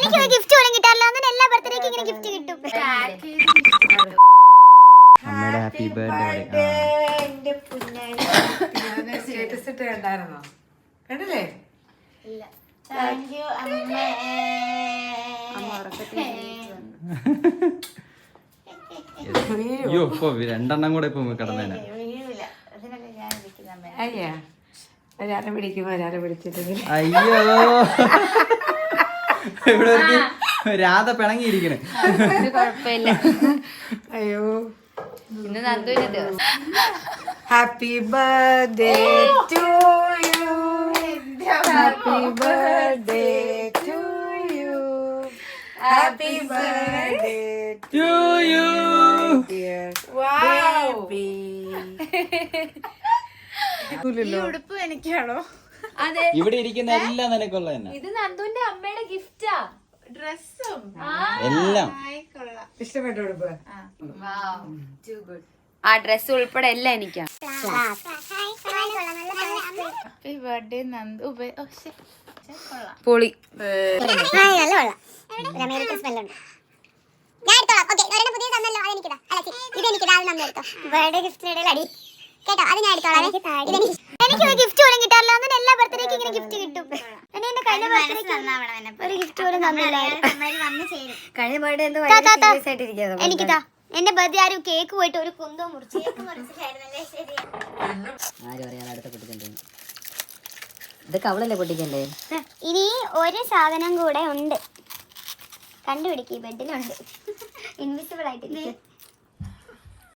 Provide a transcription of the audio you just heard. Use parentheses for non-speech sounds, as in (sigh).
എനിക്ക് ഗിഫ്റ്റ് പോലും കിട്ടാറില്ല. അങ്ങനെ എല്ലാ ബർത്ത്ഡേക്ക് ഇങ്ങനെ ഗിഫ്റ്റ് കിട്ടും. അമ്മയുടെ ഹാപ്പി ബർത്ത്ഡേ എന്റെ പുന്നാരി സ്റ്റേറ്റസ് ഇട്ട് കണ്ടായിരുന്നോ? കണ്ടില്ലേ? താങ്ക് യു അമ്മേ. (laughs) അയ്യോ ഇപ്പൊ രണ്ടെണ്ണം കൂടെ ഇപ്പൊ കിടന്നേനെ. അയ്യാ. ഒരാളെ പിടിക്കുമ്പോ ഒരാളെ പിടിച്ചില്ലെങ്കിൽ അയ്യോ. (laughs) ഇവിടെ രാധ പിണങ്ങിയിരിക്കണ്. കുഴപ്പമില്ല. അയ്യോ. ഇന്ന് നന്ദുവിന്റെ ദിവസം. Happy birthday to you happy birthday to you happy birthday to you wow baby ഉടുപ്പ് എനിക്കാണോ? അതെ. ഇവിടെ ഇരിക്കുന്ന എല്ലാം നിനക്കുള്ള തന്നെ. ഇത് നന്ദുന്റെ അമ്മയുടെ ഗിഫ്റ്റാ ഡ്രസ്സും. എല്ലാം ഇഷ്ടപ്പെട്ടു ഗുഡ് ആ. ഡ്രസ് ഉൾപ്പെടെ എല്ലാം. എനിക്കാ ഹാപ്പി ബർത്ത്ഡേ നന്ദു പൊളി നല്ല കൊള്ളാം ഒരു അമേരിക്കൻ ഞാൻ എടുത്തോളാം ഓക്കെ ഒരെണ്ണം പുതിയ തന്നല്ലോ അതെനിക്കിതാ അല്ല ഇത് ഇതെനിക്കിതാ അത് നമ്മൾ എടുത്തോ ബർത്ത്ഡേ ഗിഫ്റ്റിന്റെ ഇടയിൽ അടി കേട്ടോ അത് ഞാൻ എടുത്തോളാം എനിക്ക് ഒരു ഗിഫ്റ്റ് പോലും കിട്ടാറില്ല. അങ്ങനെ എല്ലാ ബർത്ത്ഡേക്ക് ഇങ്ങനെ ഗിഫ്റ്റ് കിട്ടും. എന്നെ എന്റെ കഴിഞ്ഞ ബർത്ത്ഡേക്ക് ഒരു ഗിഫ്റ്റ് പോലും തന്നില്ല. എനിക്ക് താ, എന്റെ ബർത്ത്ഡേ ആരും കേക്ക് പോയിട്ട് ഒരു കുന്തോ മുറിച്ചു. ഇതൊക്കെ അവളല്ലേ പൊട്ടിക്കണ്ടേ? ഇനി ഒരു സാധനം കൂടെ ഉണ്ട്. കണ്ടുപിടിക്കും ബെഡിലുണ്ട് ഇൻവിസിബിൾ (laughs) ആയിട്ട്